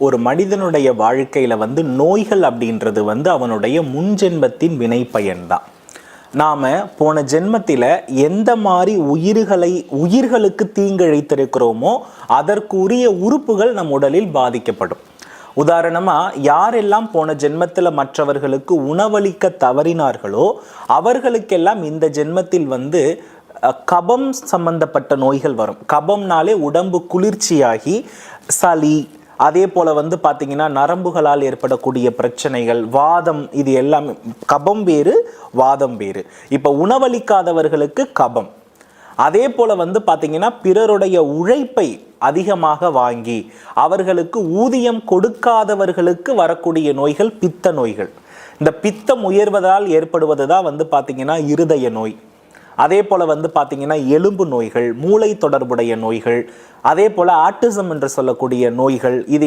ஒரு மனிதனுடைய வாழ்க்கையில் வந்து நோய்கள் அப்படின்றது வந்து அவனுடைய முன்ஜென்மத்தின் வினை பயன்தான் நாம் போன ஜென்மத்தில் எந்த மாதிரி உயிர்களை உயிர்களுக்கு தீங்கிழைத்திருக்கிறோமோ அதற்குரிய உறுப்புகள் நம் உடலில் பாதிக்கப்படும். உதாரணமாக யாரெல்லாம் போன ஜென்மத்தில் மற்றவர்களுக்கு உணவளிக்க தவறினார்களோ அவர்களுக்கெல்லாம் இந்த ஜென்மத்தில் வந்து கபம் சம்பந்தப்பட்ட நோய்கள் வரும். கபம்னாலே உடம்பு குளிர்ச்சியாகி சளி அதே போல் வந்து பார்த்திங்கன்னா நரம்புகளால் ஏற்படக்கூடிய பிரச்சனைகள் வாதம் இது எல்லாமே கபம் வேறு வாதம் வேறு. இப்போ உணவளிக்காதவர்களுக்கு கபம். அதே போல் வந்து பார்த்திங்கன்னா பிறருடைய உழைப்பை அதிகமாக வாங்கி அவர்களுக்கு ஊதியம் கொடுக்காதவர்களுக்கு வரக்கூடிய நோய்கள் பித்த நோய்கள். இந்த பித்தம் உயர்வதால் ஏற்படுவது தான் வந்து பார்த்திங்கன்னா இருதய நோய். அதே போல வந்து பார்த்திங்கன்னா எலும்பு நோய்கள் மூளை தொடர்புடைய நோய்கள் அதே போல ஆட்டிசம் என்று சொல்லக்கூடிய நோய்கள் இது